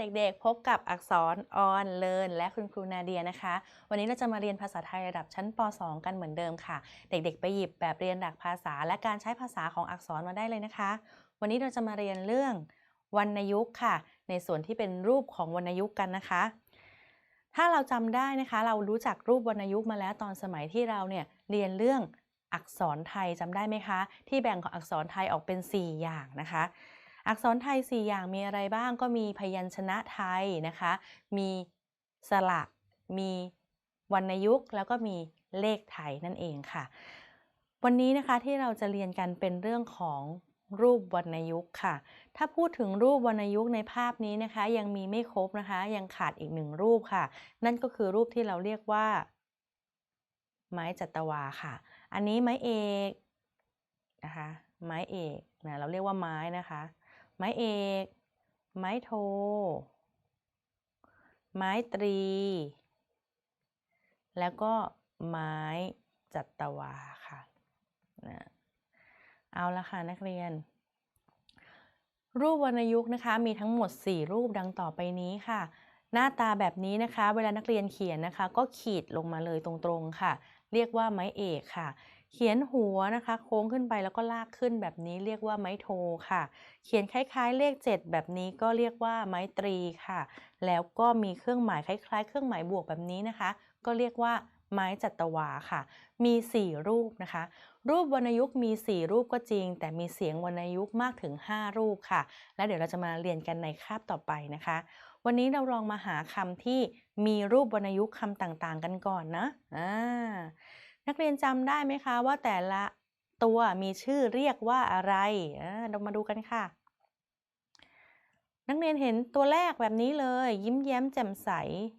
เด็กๆ พบกับอักษรออนเลินและคุณครูนาเดียนะคะ วันนี้เราจะมาเรียนภาษาไทยระดับชั้นป .2 กันเหมือนเดิมค่ะ เด็กๆ ไปหยิบแบบเรียนหลักภาษา และการใช้ภาษาของอักษรมาได้เลยนะคะ วันนี้เราจะมาเรียนเรื่องวรรณยุกต์ค่ะ ในส่วนที่เป็นรูปของวรรณยุกต์กันนะคะ ถ้าเราจำได้นะคะ เรารู้จักรูปวรรณยุกต์มาแล้วตอนสมัยที่เราเนี่ยเรียนเรื่องอักษรไทยจำได้ไหมคะ ที่แบ่งของอักษรไทยออกเป็น 4 อย่างนะคะ อักษรไทย 4 อย่างมีอะไรบ้างก็มีพยัญชนะไทยนะคะ มีสระมีวรรณยุกต์ แล้วก็มีเลขไทยนั่นเองค่ะ วันนี้นะคะที่เราจะเรียนกันเป็นเรื่องของรูปวรรณยุกต์ค่ะ ถ้าพูดถึงรูปวรรณยุกต์ในภาพนี้นะคะ ยังมีไม่ครบนะคะ ยังขาดอีกหนึ่งรูปค่ะ นั่นก็คือรูปที่เราเรียกว่า ไม้จัตวาค่ะ อันนี้ไม้เอกนะคะ ไม้เอกนะเราเรียกว่าไม้นะคะ ไม้เอก ไม้โท ไม้ตรี แล้วก็ไม้จัตวาค่ะนะเอาละค่ะนักเรียน รูปวรรณยุกต์นะคะ มีทั้งหมด 4 รูปดังต่อไปนี้ค่ะ หน้าตาแบบนี้นะคะ เวลานักเรียนเขียนนะคะ ก็ขีดลงมาเลยตรงๆค่ะ เรียกว่าไม้เอกค่ะ เขียนหัวนะคะ โค้งขึ้นไปแล้วก็ลากขึ้นแบบนี้เรียกว่าไม้โทค่ะ เขียนคล้ายๆ เลข 7 แบบนี้ก็เรียกว่าไม้ตรีค่ะ แล้วก็มีเครื่องหมายคล้ายๆ เครื่องหมายบวกแบบนี้นะคะ ก็เรียกว่าไม้จัตวาค่ะ มี 4 รูปนะคะ รูปวรรณยุกต์มี 4 รูปก็จริง แต่มีเสียงวรรณยุกต์มากถึง 5 รูปค่ะ แล้วเดี๋ยวเราจะมาเรียนกันในคาบต่อไปนะคะ วันนี้เราลองมาหาคำที่มีรูปวรรณยุกต์คำต่างๆ กันก่อนนะอ่านักเรียนจำได้ไหมคะว่าแต่ละตัวมีชื่อเรียกว่าอะไรเรามาดูกันค่ะ นักเรียนเห็นตัวแรกแบบนี้เลย ยิ้มแย้มแจ่มใส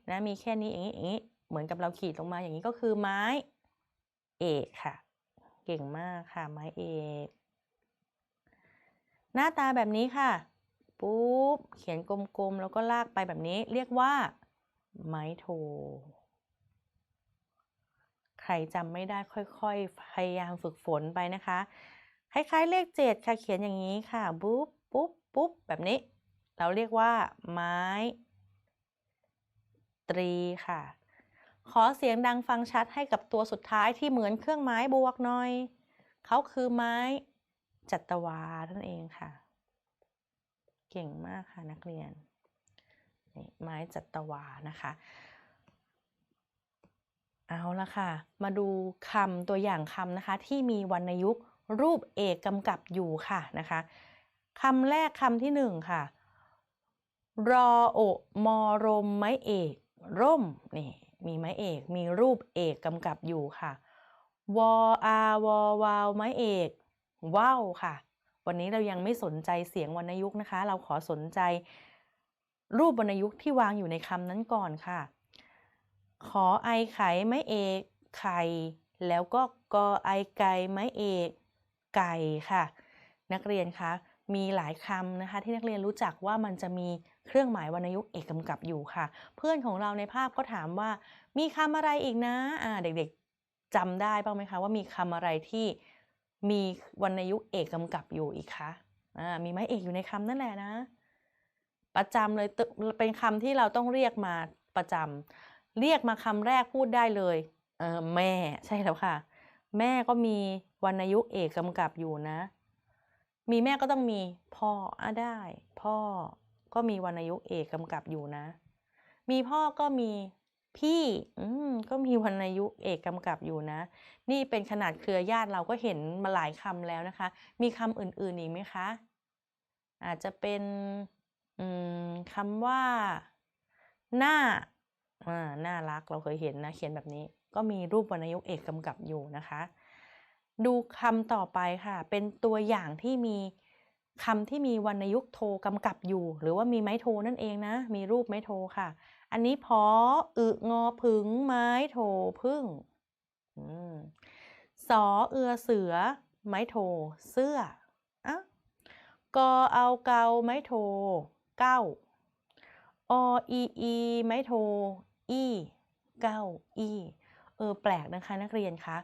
นะมีแค่นี้อย่างนี้อย่างนี้เหมือนกับเราขีดลงมาอย่างนี้ก็คือไม้เอกค่ะ เก่งมากค่ะไม้เอกหน้าตาแบบนี้ค่ะ ปุ๊บ เขียนกลมๆ แล้วก็ลากไปแบบนี้ เรียกว่า ไม้โท ใครจำไม่ได้ค่อยๆ พยายามฝึกฝนไปนะคะ คล้ายๆ เลขเจ็ดค่ะ เขียนอย่างนี้ค่ะ ปุ๊บ ปุ๊บ ปุ๊บ แบบนี้ เราเรียกว่า ไม้ ตรีค่ะ ขอเสียงดังฟังชัดให้กับตัวสุดท้ายที่เหมือนเครื่องไม้บวกหน่อย เขาคือไม้จัตวานั่นเองค่ะ เก่งมากค่ะนักเรียนนี่ไม้จัตวานะคะ เอาละค่ะ มาดูคำตัวอย่างคำนะคะ ที่มีวรรณยุกต์รูปเอกกำกับอยู่ค่ะนะคะคำแรกคำที่หนึ่งค่ะ รอโอมอรมไม้เอก ร่มนี่มีไม้เอกมีรูปเอกกำกับอยู่ค่ะวออาวอวาวไม้เอกว้าวค่ะ วันนี้เรายังไม่สนใจเสียงวรรณยุกต์นะคะ เราขอสนใจรูปวรรณยุกต์ที่วางอยู่ในคำนั้นก่อนค่ะ ขอไอไข่ไม้เอกไข่แล้วก็กอไอไก่ไม้เอกไก่ค่ะ นักเรียนคะมีหลายคำนะคะ ที่นักเรียนรู้จักว่ามันจะมีเครื่องหมายวรรณยุกต์เอกกำกับอยู่ค่ะ เพื่อนของเราในภาพก็ถามว่า มีคำอะไรอีกนะอ่าเด็กๆจำได้บ้างไหมคะว่ามีคำอะไรที่ มีวรรณยุกต์เอกกำกับอยู่อีกคะอ่ามีไม้เอกอยู่ในคำนั่นแหละนะ ประจำเลยเป็นคำที่เราต้องเรียกมาประจำเรียกมาคำแรกพูดได้เลยเออแม่ใช่แล้วค่ะ แม่ก็มีวรรณยุกต์เอกกำกับอยู่นะ มีแม่ก็ต้องมีพ่ออะได้ พ่อก็มีวรรณยุกต์เอกกำกับอยู่นะ มีพ่อก็มี พี่อืมก็มีวรรณยุกต์เอกกำกับอยู่นะ นี่เป็นขนาดเครือญาติเราก็เห็นมาหลายคำแล้วนะคะ มีคำอื่นๆอีกไหมคะ อาจจะเป็นคำว่า หน้าอ่าน่ารักเราเคยเห็นนะ เขียนแบบนี้ ก็มีรูปวรรณยุกต์เอกกำกับอยู่นะคะ ดูคำต่อไปค่ะ เป็นตัวอย่างที่มีคำที่มีวรรณยุกต์โทกำกับอยู่ หรือว่ามีไม้โทนั่นเองนะ มีรูปไม้โทค่ะ อันนี้พออึงอผึงไม้โทพึ่งอสอเอือเสือ ไม้โทเสื้ออะกอเอาเกาไม้โทเก้าออีอีไม้โทอีเก้าอีเออแปลกนะคะนักเรียนคะ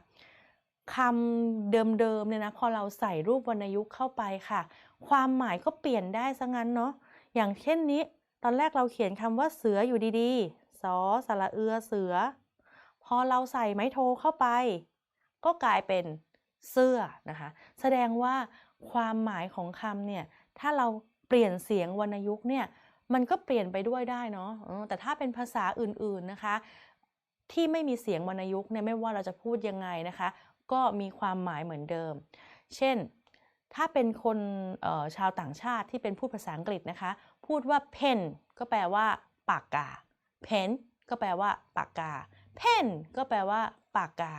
คำเดิมๆเนี่ยนะพอเราใส่รูปวรรณยุกต์เข้าไปค่ะ ความหมายก็เปลี่ยนได้ซะงั้นเนาะอย่างเช่นนี้ ตอนแรกเราเขียนคำว่าเสืออยู่ดีๆสอสระเอือเสือ พอเราใส่ไม้โทเข้าไป ก็กลายเป็นเสื้อนะคะ แสดงว่าความหมายของคำเนี่ยถ้าเราเปลี่ยนเสียงวรรณยุกต์เนี่ยมันก็เปลี่ยนไปด้วยได้เนาะแต่ถ้าเป็นภาษาอื่นๆนะคะ ที่ไม่มีเสียงวรรณยุกต์เนี่ยไม่ว่าเราจะพูดยังไงนะคะ ก็มีความหมายเหมือนเดิม เช่น ถ้าเป็นคนชาวต่างชาติที่เป็นพูดภาษาอังกฤษนะคะ พูดว่า pen ก็แปลว่า ปากกา pen ก็แปลว่า ปากกา pen ก็แปลว่า ปากกา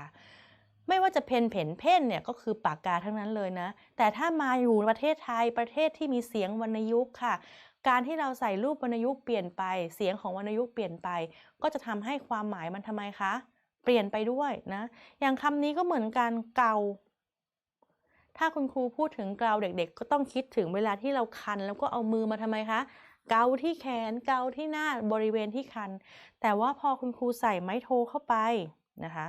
ไม่ว่าจะเพนเพนเพนเนี่ยก็คือปากกาทั้งนั้นเลยนะ แต่ถ้ามาอยู่ประเทศไทยประเทศที่มีเสียงวรรณยุกต์ค่ะ การที่เราใส่รูปวรรณยุกต์เปลี่ยนไป เสียงของวรรณยุกต์เปลี่ยนไป ก็จะทำให้ความหมายมันทำไมคะ เปลี่ยนไปด้วยนะ อย่างคำนี้ก็เหมือนกันเกา ถ้าคุณครูพูดถึงเกาเด็กๆ ก็ต้องคิดถึงเวลาที่เราคัน แล้วก็เอามือมาทำไมคะ เกาที่แขนเกาที่หน้าบริเวณที่คัน แต่ว่าพอคุณครูใส่ไม้โทเข้าไปนะคะ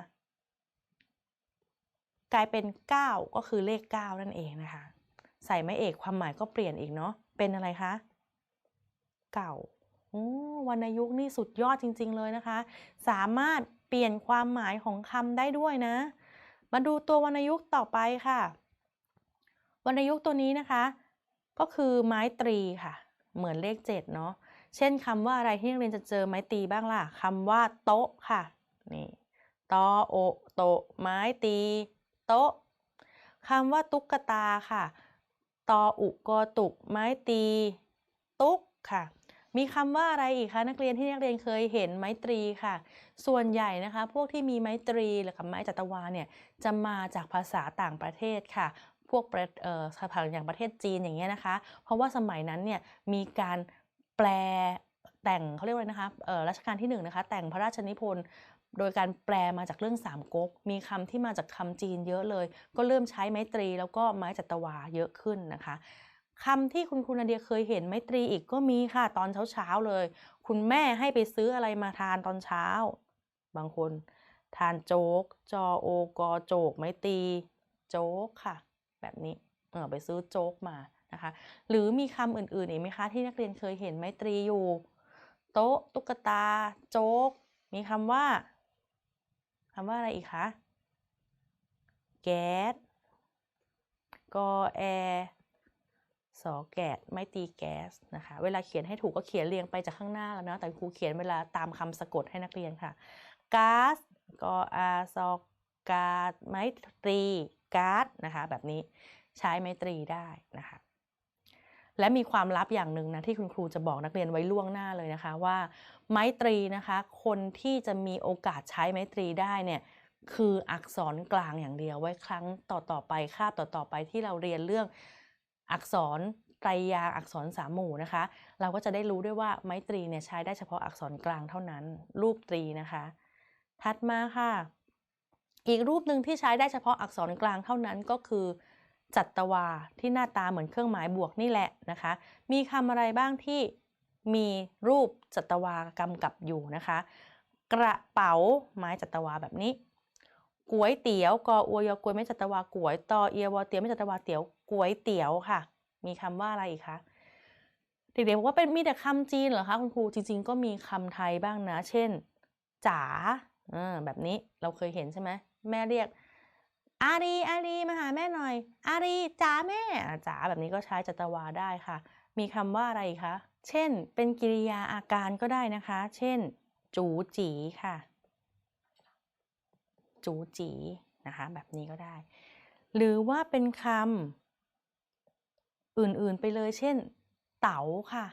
กลายเป็น 9 ก็คือเลข 9 นั่นเองนะคะ ใส่ไม้เอกความหมายก็เปลี่ยนอีกเนาะเป็นอะไรคะ เก่าโอ้วรรณยุกต์นี่สุดยอดจริง ๆ เลยนะคะ สามารถเปลี่ยนความหมายของคำได้ด้วยนะ มาดูตัววรรณยุกต์ต่อไปค่ะ วรรณยุกต์ตัวนี้นะคะ ก็คือไม้ตรีค่ะ เหมือนเลข7เนาะเช่นคำว่าอะไรที่นักเรียนจะเจอไม้ตีบ้างล่ะคำว่าโต๊ะค่ะนี่ตอโอโตไม้ตี โต๊ะคำว่าตุ๊กตาค่ะตออุกอตุก ไม้ตี ตุ๊กค่ะ มีคำว่าอะไรอีกคะนักเรียนที่นักเรียนเคยเห็นไม้ตรีค่ะ ส่วนใหญ่นะคะ พวกที่มีไม้ตรีหรือกับไม้จัตวาเนี่ยจะมาจากภาษาต่างประเทศค่ะ พวกประเอ่อสถานอย่างประเทศจีนอย่างเงี้ยนะคะ เพราะว่าสมัยนั้นเนี่ยมีการแปลแต่งเขาเรียกว่าไรนะคะเออรัชกาลที่หนึ่งนะคะแต่งพระราชนิพนธ์โดยการแปลมาจากเรื่องสามก๊ก มีคำที่มาจากคำจีนเยอะเลย ก็เริ่มใช้ไม้ตรี แล้วก็ไม้จัตวาเยอะขึ้นนะคะคำที่คุณครูนาเดียเคยเห็นไม้ตรีอีกก็มีค่ะตอนเช้าๆเลย คุณแม่ให้ไปซื้ออะไรมาทานตอนเช้า บางคน ทานโจ๊ก จอโอกอโจกไม้ตี โจ๊กค่ะ แบบนี้เออไปซื้อโจ๊กมานะคะหรือมีคำอื่นๆอีกไหมคะที่นักเรียนเคยเห็นไมตรีอยู่ โต๊ะตุ๊กตา โจ๊ก มีคำว่าคำว่าอะไรอีกคะแก๊สกอแอสอแกดไม่ตีแก๊สนะคะ เวลาเขียนให้ถูกก็เขียนเรียงไปจากข้างหน้าแล้วนะแต่ครูเขียนเวลาตามคำสะกดให้นักเรียนค่ะก๊าซกออาซอกาดไม้ตรี ก๊าซนะคะแบบนี้ใช้ไม้ตรีได้นะคะและมีความลับอย่างหนึ่งนะที่คุณครูจะบอกนักเรียนไว้ล่วงหน้าเลยนะคะว่า ไม้ตรีนะคะคนที่จะมีโอกาสใช้ไม้ตรีได้เนี่ยคืออักษรกลางอย่างเดียวไว้ครั้งต่อต่อๆไปคาบต่อต่อๆไปที่เราเรียนเรื่องอักษรไตรยางอักษรสามหมู่นะคะ เราก็จะได้รู้ด้วยว่าไม้ตรีเนี่ยใช้ได้เฉพาะอักษรกลางเท่านั้น รูปตรีนะคะ ถัดมาค่ะ อีกรูปหนึ่งที่ใช้ได้เฉพาะอักษรกลางเท่านั้นก็คือจัตวาที่หน้าตาเหมือนเครื่องหมายบวกนี่แหละนะคะ มีคำอะไรบ้างที่มีรูปจัตวากำกับอยู่นะคะ กระเป๋าไม้จัตวาแบบนี้ก๋วยเตี๋ยวกออวยอกวยไม่จัตวาก๋วยตอเอียวอเตี๋ยวไม่จัตวาเตี๋ยวก๋วยเตี๋ยวค่ะ มีคำว่าอะไรอีกคะเด็กๆบอกว่าเป็นมีแต่คำจีนเหรอคะคุณครูจริง ๆ ก็มีคำไทยบ้างนะ เช่นจ๋าอ่าแบบนี้เราเคยเห็นใช่ไหม แม่เรียก อารีอารีมาหาแม่หน่อย อารีจ๋าแม่จ๋าแบบนี้ก็ใช้จัตวาได้ค่ะ มีคำว่าอะไรคะ เช่น เป็นกริยาอาการก็ได้นะคะ เช่น จูจีค่ะ จูจีนะคะ แบบนี้ก็ได้ หรือว่าเป็นคำอื่นๆไปเลย เช่น เต๋าค่ะ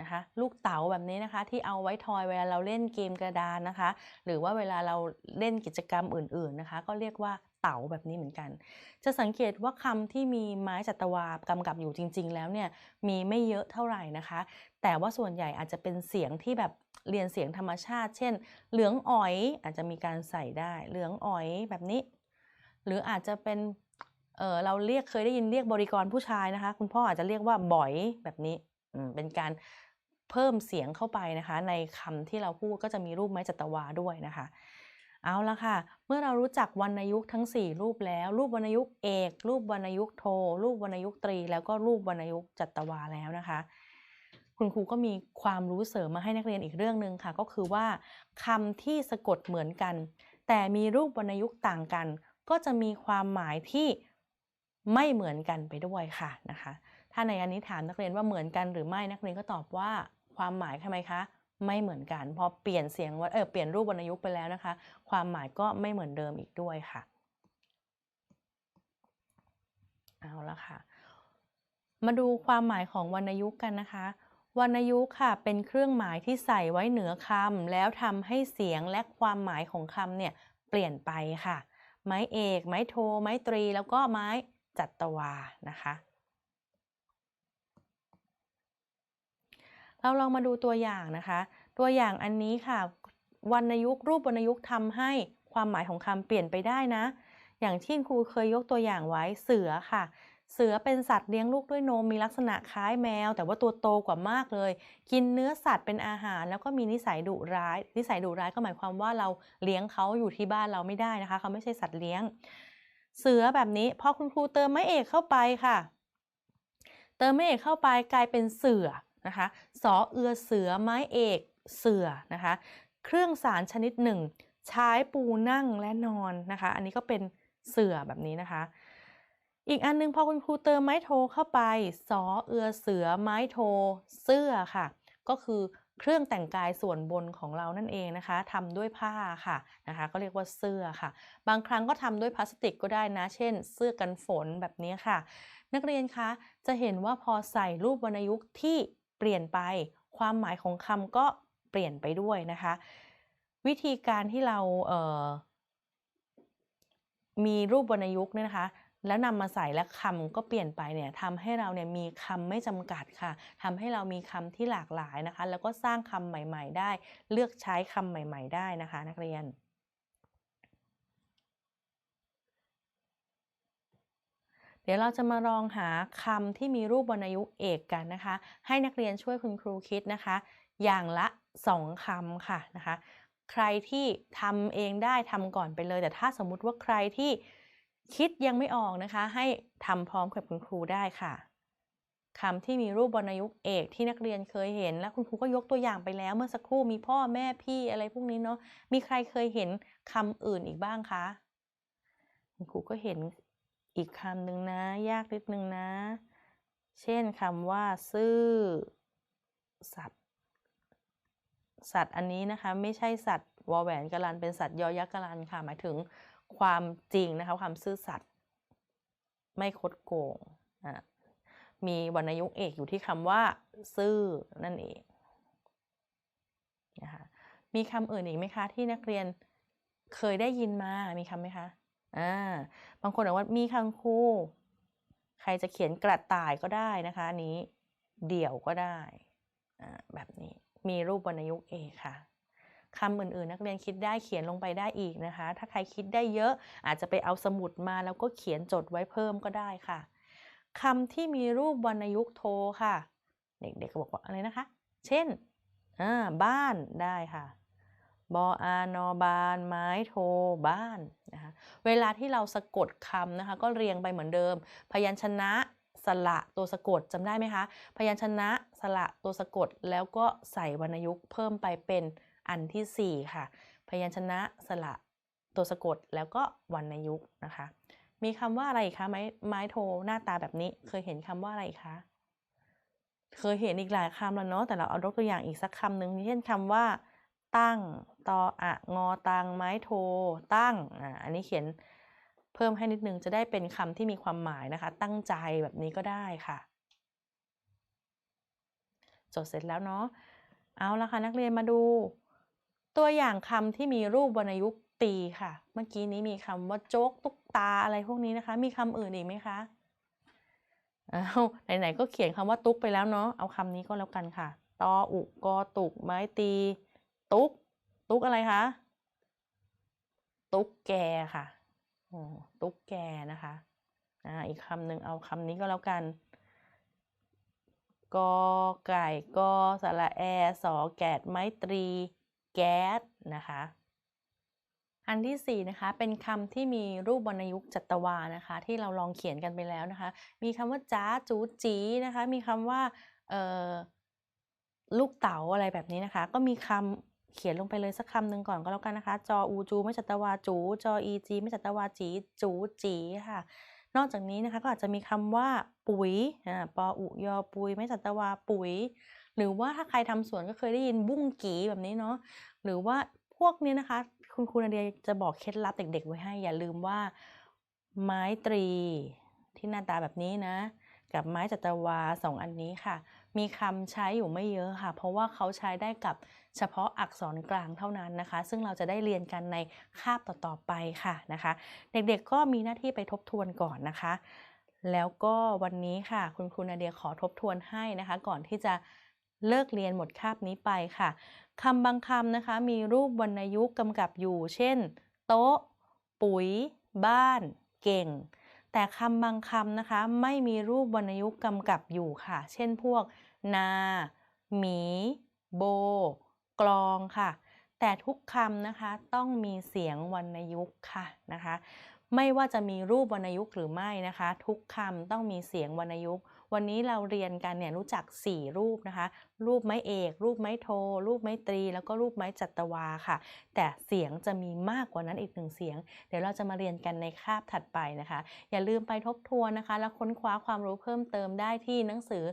นะคะลูกเต๋าแบบนี้นะคะที่เอาไว้ทอยเวลาเราเล่นเกมกระดานนะคะ หรือว่าเวลาเราเล่นกิจกรรมอื่นๆนะคะ ก็เรียกว่าเต๋าแบบนี้เหมือนกัน จะสังเกตว่าคำที่มีไม้จัตวากำกับอยู่จริง ๆ แล้วเนี่ยมีไม่เยอะเท่าไหร่นะคะ แต่ว่าส่วนใหญ่อาจจะเป็นเสียงที่แบบเรียนเสียงธรรมชาติ เช่น เหลืองอ๋อยอาจจะมีการใส่ได้เหลืองอ๋อยแบบนี้ หรืออาจจะเป็นเออเราเรียกเคยได้ยินเรียกบริกรผู้ชายนะคะ คุณพ่ออาจจะเรียกว่าบ่อยแบบนี้เป็นการ เพิ่มเสียงเข้าไปนะคะ ในคำที่เราพูดก็จะมีรูปไม้จัตวาด้วยนะคะ เอาละค่ะ เมื่อเรารู้จักวรรณยุกต์ทั้ง 4 รูปแล้ว รูปวรรณยุกต์เอก รูปวรรณยุกต์โท รูปวรรณยุกต์ตรี แล้วก็รูปวรรณยุกต์จัตวาแล้วนะคะ คุณครูก็มีความรู้เสริมมาให้นักเรียนอีกเรื่องหนึ่งค่ะ ก็คือว่าคำที่สะกดเหมือนกัน แต่มีรูปวรรณยุกต์ต่างกัน ก็จะมีความหมายที่ไม่เหมือนกันไปด้วยค่ะนะคะ ถ้าในอันนี้ถามนักเรียนว่าเหมือนกันหรือไม่นักเรียนก็ตอบว่า ความหมายทำไมคะ ไม่เหมือนกัน พอเปลี่ยนเสียงว่าเออเปลี่ยนรูปวรรณยุกต์ไปแล้วนะคะ ความหมายก็ไม่เหมือนเดิมอีกด้วยค่ะ เอาละค่ะ มาดูความหมายของวรรณยุกต์กันนะคะวรรณยุกต์ค่ะเป็นเครื่องหมายที่ใส่ไว้เหนือคำแล้วทำให้เสียงและความหมายของคำเนี่ยเปลี่ยนไปค่ะ ไม้เอก ไม้โท ไม้ตรี แล้วก็ไม้จัตวานะคะ เราลองมาดูตัวอย่างนะคะ ตัวอย่างอันนี้ค่ะวรรณยุกต์รูปวรรณยุกต์ทำให้ความหมายของคำเปลี่ยนไปได้นะ อย่างที่ครูเคยยกตัวอย่างไว้เสือค่ะ เสือเป็นสัตว์เลี้ยงลูกด้วยนมมีลักษณะคล้ายแมว แต่ว่าตัวโตกว่ามากเลย กินเนื้อสัตว์เป็นอาหาร แล้วก็มีนิสัยดุร้าย นิสัยดุร้ายก็หมายความว่าเราเลี้ยงเขาอยู่ที่บ้านเราไม่ได้นะคะ เขาไม่ใช่สัตว์เลี้ยง เสือแบบนี้พอคุณครูเติมไม้เอกเข้าไปค่ะ เติมไม้เอกเข้าไปกลายเป็นเสือ นะคะสอเอือเสือไม้เอกเสือนะคะ เครื่องสารชนิดหนึ่ง ใช้ปูนั่งและนอนนะคะ อันนี้ก็เป็นเสือแบบนี้นะคะ อีกอันนึงพอคุณครูเติมไม้โทเข้าไปสอเอือเสือไม้โทเสื้อค่ะ ก็คือเครื่องแต่งกายส่วนบนของเรานั่นเองนะคะทำด้วยผ้าค่ะนะคะ ก็เรียกว่าเสื้อค่ะ บางครั้งก็ทำด้วยพลาสติกก็ได้นะ เช่น เสื้อกันฝนแบบนี้ค่ะ นักเรียนคะจะเห็นว่าพอใส่รูปวรรณยุกต์ที่ เปลี่ยนไป ความหมายของคำก็เปลี่ยนไปด้วยนะคะ วิธีการที่เราเมีรูปวรรณยุกต์เนี่ยนะคะ แล้วนำมาใส่และคำก็เปลี่ยนไปเนี่ยทำให้เราเนี่ยมีคำไม่จำกัดค่ะทำให้เรามีคำที่หลากหลายนะคะ แล้วก็สร้างคำใหม่ ๆ ได้ เลือกใช้คำใหม่ ๆ ได้นะคะ นักเรียน ดี๋ยวเราจะมาลองหาคำที่มีรูปวรรณยุกต์เอกกันนะคะ ให้นักเรียนช่วยคุณครูคิดนะคะ อย่างละ 2คำค่ะนะคะ ใครที่ทำเองได้ทำก่อนไปเลย แต่ถ้าสมมุติว่าใครที่คิดยังไม่ออกนะคะ ให้ทำพร้อมกับคุณครูได้ค่ะคำที่มีรูปวรรณยุกต์เอกที่นักเรียนเคยเห็น และคุณครูก็ยกตัวอย่างไปแล้ว เมื่อสักครู่มีพ่อแม่พี่อะไรพวกนี้เนาะมีใครเคยเห็นคำอื่นอีกบ้างคะคุณครูก็เห็น อีกคำหนึ่งนะ ยากนิดนึงนะ เช่นคำว่า ซื่อ สัตว์ สัตว์อันนี้นะคะ ไม่ใช่สัตว์วอแหวนกรัน เป็นสัตว์ยอยักษ์กรันค่ะ หมายถึงความจริงนะคะ ความซื่อสัตย์ไม่คดโกงนะมีวรรณยุกต์เอกอยู่ที่คำว่า ซื่อนั่นเองนะคะมีคำอื่นอีกไหมคะที่นักเรียนเคยได้ยินมา มีคำไหมคะ อ่าบางคนบอกว่ามีคำคู่ใครจะเขียนกระต่ายก็ได้นะคะอันนี้เดี่ยวก็ได้อ่าแบบนี้มีรูปวรรณยุกต์เอค่ะคำอื่นๆ นักเรียนคิดได้เขียนลงไปได้อีกนะคะ ถ้าใครคิดได้เยอะอาจจะไปเอาสมุดมาแล้วก็เขียนจดไว้เพิ่มก็ได้ค่ะคำที่มีรูปวรรณยุกต์โทค่ะ เด็กๆก็บอกว่าอะไรนะคะ เช่นบ้านได้ค่ะ บออานอบานไม้โทบ้านนะคะเวลาที่เราสะกดคำนะคะ ก็เรียงไปเหมือนเดิม พยัญชนะสระตัวสะกดจำได้ไหมคะ พยัญชนะสระตัวสะกดแล้วก็ใส่วรรณยุกต์เพิ่มไปเป็นอันที่ 4 ค่ะ พยัญชนะสระตัวสะกดแล้วก็วรรณยุกต์นะคะ มีคำว่าอะไรคะไม้ไม้โทหน้าตาแบบนี้เคยเห็นคำว่าอะไรคะเคยเห็นอีกหลายคำแล้วเนาะแต่เราเอายกตัวอย่างอีกสักคำหนึ่งเช่นคำว่า ตั้ง ตออะงอตัง ไม้โท ตั้งอ่าอันนี้เขียนเพิ่มให้นิดนึงจะได้เป็นคำที่มีความหมายนะคะ ตั้งใจแบบนี้ก็ได้ค่ะ จดเสร็จแล้วเนาะ เอาละค่ะนักเรียนมาดู ตัวอย่างคำที่มีรูปวรรณยุกตีค่ะ เมื่อกี้นี้มีคำว่าโจ๊กตุ๊กตาอะไรพวกนี้นะคะ มีคำอื่นอีกไหมคะเอาไหนๆก็เขียนคำว่าตุ๊กไปแล้วเนาะ เอาคำนี้ก็แล้วกันค่ะ ตออุกอตุก ไม้ตี ตุ๊ก ตุ๊กอะไรคะ ตุ๊กแกค่ะตุ๊กแกนะคะอ่าอีกคำหนึ่งเอาคำนี้ก็แล้วกันกอไก่กอสระแอสอแกดไม้ตรี แก๊สนะคะ อันที่ 4 นะคะ เป็นคำที่มีรูปวรรณยุกต์จัตวานะคะ ที่เราลองเขียนกันไปแล้วนะคะ มีคำว่าจ้าจูจีนะคะ มีคำว่าลูกเต๋าอะไรแบบนี้นะคะ ก็มีคำ เขียนลงไปเลยสักคำหนึ่งก่อนก็แล้วกันนะคะ จออูจูไม่จัตวาจู จออีจีไม่จัตวาจีจูจีค่ะ นอกจากนี้นะคะก็อาจจะมีคำว่าปุ๋ยอ่าปออุยอปุ๋ยไม่จัตวาปุ๋ย หรือว่าถ้าใครทำสวนก็เคยได้ยินบุ้งกีแบบนี้เนาะหรือว่าพวกนี้นะคะ คุณครูนาเดียจะบอกเคล็ดลับเด็ก ๆ ไว้ให้ อย่าลืมว่าไม้ตรีที่หน้าตาแบบนี้นะ กับไม้จัตวาสองอันนี้ค่ะ มีคำใช้อยู่ไม่เยอะค่ะ เพราะว่าเขาใช้ได้กับเฉพาะอักษรกลางเท่านั้นนะคะ ซึ่งเราจะได้เรียนกันในคาบต่อๆไปค่ะนะคะ เด็กๆก็มีหน้าที่ไปทบทวนก่อนนะคะ แล้วก็วันนี้ค่ะ คุณครูนาเดียขอทบทวนให้นะคะ ก่อนที่จะเลิกเรียนหมดคาบนี้ไปค่ะคำบางคำนะคะ มีรูปวรรณยุกต์กำกับอยู่ เช่น โต๊ะ ปุ๋ย บ้าน เก่ง แต่คำบางคำนะคะ ไม่มีรูปวรรณยุกต์กำกับอยู่ค่ะ เช่นพวก นาหมี โบ กลองค่ะ แต่ทุกคำนะคะต้องมีเสียงวรรณยุกต์ค่ะนะคะ ไม่ว่าจะมีรูปวรรณยุกต์หรือไม่นะคะ ทุกคำต้องมีเสียงวรรณยุกต์ วันนี้เราเรียนกันเนี่ยรู้จัก 4 รูปนะคะ รูปไม้เอก รูปไม้โท รูปไม้ตรี แล้วก็รูปไม้จัตวาค่ะ แต่เสียงจะมีมากกว่านั้นอีกหนึ่งเสียง เดี๋ยวเราจะมาเรียนกันในคาบถัดไปนะคะ อย่าลืมไปทบทวนนะคะ และค้นคว้าความรู้เพิ่มเติมได้ที่หนังสือ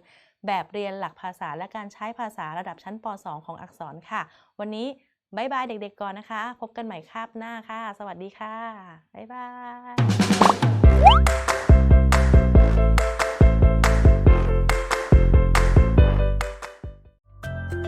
แบบเรียนหลักภาษาและการใช้ภาษาระดับชั้นป .2 ของอักษรค่ะ วันนี้บายบายเด็กๆก่อนนะคะ พบกันใหม่คาบหน้าค่ะ สวัสดีค่ะ บ๊ายบาย